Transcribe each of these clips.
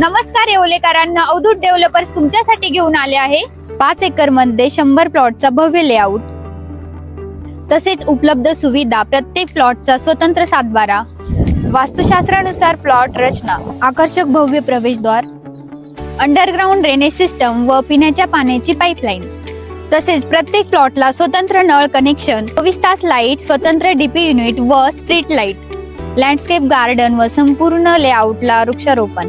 नमस्कार येवलेकरांना अवधूत डेव्हलपर्स तुमच्यासाठी घेऊन आले आहे. पाच एकरमध्ये शंभर प्लॉटचा भव्य लेआउट. तसेच उपलब्ध सुविधा प्रत्येक प्लॉटचा स्वतंत्र सातबारा. वास्तुशास्त्रानुसार प्लॉट रचना आकर्षक भव्य प्रवेशद्वार अंडरग्राऊंड ड्रेनेज सिस्टम व पिण्याच्या पाण्याची पाईपलाईन तसेच प्रत्येक प्लॉटला स्वतंत्र नळ कनेक्शन चोवीस तास लाइट स्वतंत्र डीपी युनिट व स्ट्रीट लाइट लँडस्केप गार्डन व संपूर्ण लेआउटला वृक्षारोपण.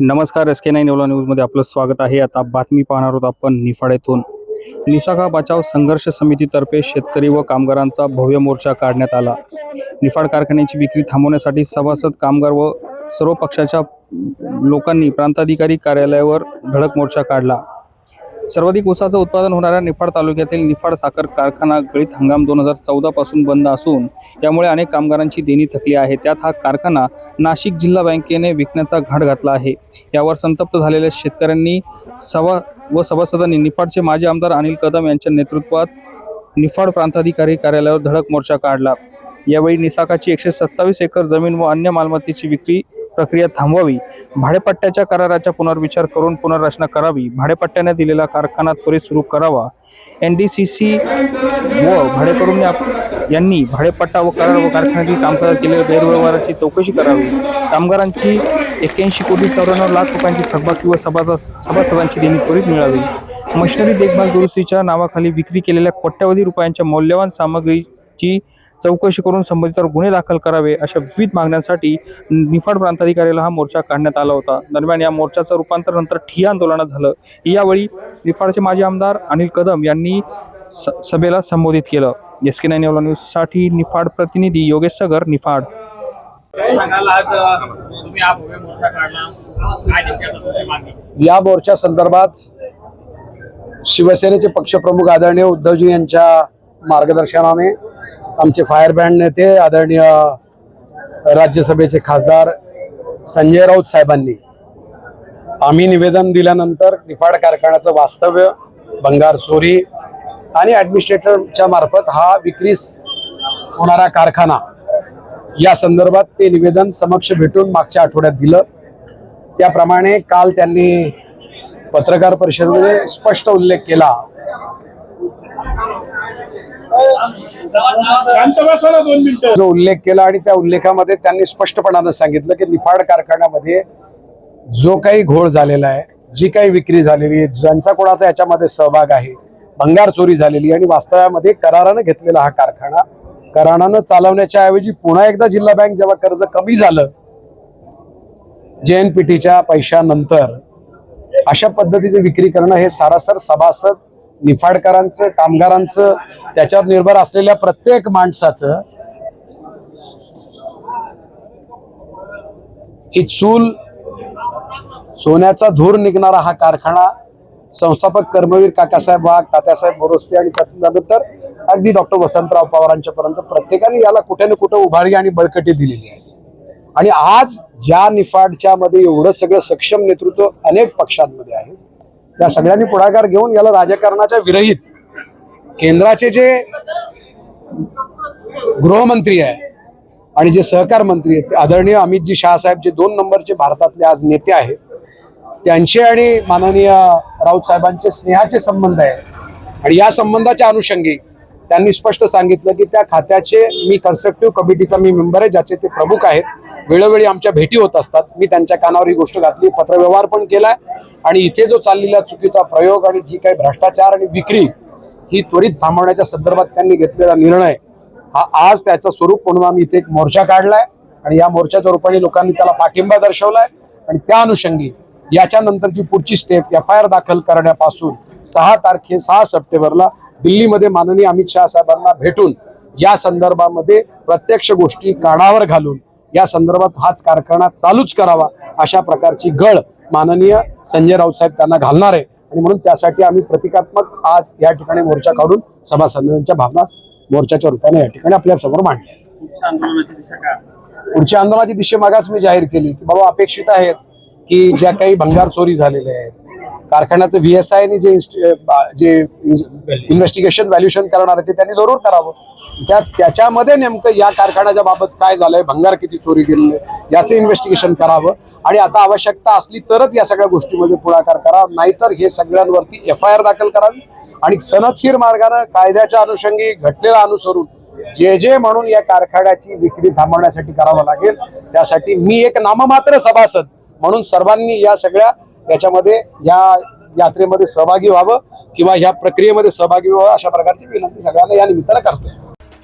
नमस्कार एस के नाईन एवला न्यूजमध्ये आपलं स्वागत आहे. आता बातमी पाहणार आहोत आपण निफाड येथून निसागा बचाव संघर्ष समितीतर्फे शेतकरी व कामगारांचा भव्य मोर्चा काढण्यात आला. निफाड कारखान्याची विक्री थांबवण्यासाठी सभासद कामगार व सर्व पक्षाच्या लोकांनी प्रांताधिकारी कार्यालयावर धडक मोर्चा काढला. सर्वाधिक ऊसाचं उत्पादन होणाऱ्या निफाड तालुक्यातील निफाड साखर कारखाना गळीत हंगाम दोन हजार चौदा पासून बंद असून त्यामुळे अनेक कामगारांची देणी थकली आहे. त्यात हा कारखाना नाशिक जिल्हा बँकेने विकण्याचा घाट घातला आहे. यावर संतप्त झालेल्या शेतकऱ्यांनी सभा व सभासदांनी निफाडचे माजी आमदार अनिल कदम यांच्या नेतृत्वात निफाड प्रांताधिकारी कार्यालयावर धडक मोर्चा काढला. यावेळी निसाकाची एकशे सत्तावीस एकर जमीन व अन्य मालमत्तेची विक्री प्रक्रिया थांबवावी. भाडेपट्ट्याच्या कराराचा पुनर्विचार करून पुनर्रचना करावी. भाडेपट्ट्याने दिलेला कारखाना त्वरित सुरू करावा. एन डी सी सी व भाडेकरून यांनी भाडेपट्टा व करार व कारखान्यातील कामकाजात केलेल्या गैरव्यवहाराची चौकशी करावी. कामगारांची एक्क्याऐंशी कोटी चौऱ्याण्णव लाख रुपयांची थकबाकी व सभा सभासदांची देणी त्वरित मिळावी. मशिनरी देखभाल दुरुस्तीच्या नावाखाली विक्री केलेल्या कोट्यावधी रुपयांच्या मौल्यवान सामग्रीची चौकशी करून संबंधितांवर गुन्हे दाखल करावे अशा विविध मागण्यांसाठी निफाड प्रांताधिकाऱ्याला हा मोर्चा काढण्यात आला होता. दरम्यान या मोर्चाचं रूपांतर नंतर ठिय्या आंदोलनात झालं. यावेळी निफाडचे माजी आमदार अनिल कदम यांनी सभेला संबोधित केलं. एस के नाईन न्यूजसाठी निफाड प्रतिनिधी योगेश सगर निफाड. या मोर्चा संदर्भात शिवसेनेचे पक्षप्रमुख आदरणीय उद्धवजी यांच्या मार्गदर्शनाने आमचे फायर बँड नेते आदरणीय राज्यसभेचे खासदार संजय राऊत साहेबांनी आम्ही निवेदन दिल्यानंतर निफाड कारखान्याचं वास्तव्य भंगार चोरी आणि ॲडमिनिस्ट्रेटरच्या मार्फत हा विक्रीस होणारा कारखाना या संदर्भात ते निवेदन समक्ष भेटून मागच्या आठवड्यात दिलं. त्याप्रमाणे काल त्यांनी पत्रकार परिषदेमध्ये स्पष्ट उल्लेख केला जो उल्लेख केला आणि त्या उल्लेखामध्ये त्यांनी स्पष्टपणानं सांगितलं की निफाड कारखान्यामध्ये जो काही घोळ झालेला आहे जी काही विक्री झालेली आहे ज्यांचा कोणाचा याच्यामध्ये सहभाग आहे भंगार चोरी झालेली आणि वास्तव्यामध्ये करारानं घेतलेला हा कारखाना करारानं चालवण्याच्या ऐवजी पुन्हा एकदा जिल्हा बँक जेव्हा कर्ज कमी झालं जेएनपीटीच्या पैशानंतर अशा पद्धतीचे विक्री करणं हे सारासर सभासद निफाडकरांचं कामगारांचं त्याच्यावर निर्भर असलेल्या प्रत्येक माणसाचं ही चूल सोन्याचा धूर निघणारा हा कारखाना संस्थापक कर्मवीर काकासाहेब वाघ तात्यासाहेब बोरस्ते आणि त्यानंतर अगदी डॉक्टर वसंतराव पवारांच्या पर्यंत प्रत्येकाने याला कुठे ना कुठे उभारी आणि बळकटी दिलेली आहे. आणि आज ज्या निफाडच्या मध्ये एवढं सगळं सक्षम नेतृत्व अनेक पक्षांमध्ये आहे त्या सगळ्यांनी पुढाकार घेऊन याला राजकारणाच्या विरहित केंद्राचे जे गृहमंत्री आहे आणि जे सहकार मंत्री आहेत ते आदरणीय अमितजी शहासाहेब जे दोन नंबरचे भारतातले आज नेते आहेत त्यांचे आणि माननीय राऊत साहेबांचे स्नेहाचे संबंध आहे. आणि या संबंधाच्या अनुषंगी त्यांनी स्पष्ट सांगितलं की त्या खात्याचे मी कन्स्ट्रक्टिव्ह कमिटीचा मी मेंबर आहे ज्याचे ते प्रमुख आहेत. वेळोवेळी आमच्या भेटी होत असतात. मी त्यांच्या कानावर ही गोष्ट घातली पत्रव्यवहार पण केलाय. आणि इथे जो चाललेला चुकीचा प्रयोग आणि जी काही भ्रष्टाचार आणि विक्री ही त्वरित थांबवण्याच्या संदर्भात त्यांनी घेतलेला निर्णय हा आज त्याचं स्वरूप म्हणून आम्ही इथे एक मोर्चा काढलाय. आणि या मोर्चाच्या रूपाने लोकांनी त्याला पाठिंबा दर्शवलाय. आणि त्या अनुषंगी याच्यानंतरची पुढची स्टेप एफ आय आर दाखल करण्यापासून सहा तारखे सहा सप्टेंबरला दिल्लीमध्ये माननीय अमित शहा साहेबांना भेटून या संदर्भामध्ये प्रत्यक्ष गोष्टी कानावर घालून या संदर्भात हाच कारखाना चालूच करावा अशा प्रकारची गळ माननीय संजय राऊत साहेब त्यांना घालणार आहे. आणि म्हणून त्यासाठी आम्ही प्रतिकात्मक आज या ठिकाणी मोर्चा काढून सभासदांच्या भावना मोर्चाच्या रूपाने या ठिकाणी आपल्यासमोर मांडल्या पुढच्या आंदोलनाची दिशा मागास मी जाहीर केली की बाबा अपेक्षित आहेत. की ज्या काही भंगार चोरी झालेल्या आहेत कारखान्याचं व्ही जे आयने जे जे इन्व्हेस्टिगेशन व्हॅल्युएशन करणार आहे ते त्यांनी जरूर करावं. त्या त्याच्यामध्ये नेमकं या कारखान्याच्या बाबत काय झालंय भंगार किती चोरी गेलेले याचं इन्व्हेस्टिगेशन करावं. आणि आता आवश्यकता असली तरच या सगळ्या गोष्टीमध्ये पुढाकार करा नाहीतर हे सगळ्यांवरती एफ आय आर दाखल करावी. आणि सनदशीर मार्गानं कायद्याच्या अनुषंगी घटनेला अनुसरून जे जे म्हणून या कारखान्याची विक्री थांबवण्यासाठी करावं लागेल त्यासाठी मी एक नाममात्र सभासद म्हणून सर्वांनी या सगळ्या याच्यामध्ये या यात्रेमध्ये सहभागी व्हावं किंवा या प्रक्रियेमध्ये सहभागी व्हावं अशा प्रकारची विनंती सगळ्यांना या निमित्तानं करतोय.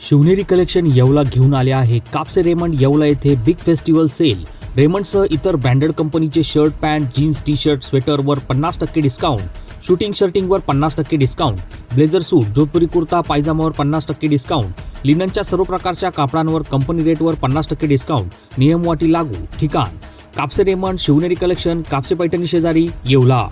शिवनेरी कलेक्शन येवला घेऊन आले आहे कापसे रेमंड येवला येथे बिग फेस्टिवल सेल. रेमंडसह इतर ब्रँडेड कंपनीचे shirt pant jeans T shirt स्वेटरवर पन्नास टक्के डिस्काउंट. शूटिंग शर्टिंगवर पन्नास टक्के discount. Blazer suit Jodhpuri kurta पायजामावर पन्नास टक्के डिस्काउंट. लिननच्या सर्व प्रकारच्या कापडांवर कंपनी रेटवर पन्नास टक्के डिस्काउंट. नियमवाटी लागू. ठिकाण. कापसे रेमंड शिवनेरी कलेक्शन कापसे पैठणी शेजारी येवला.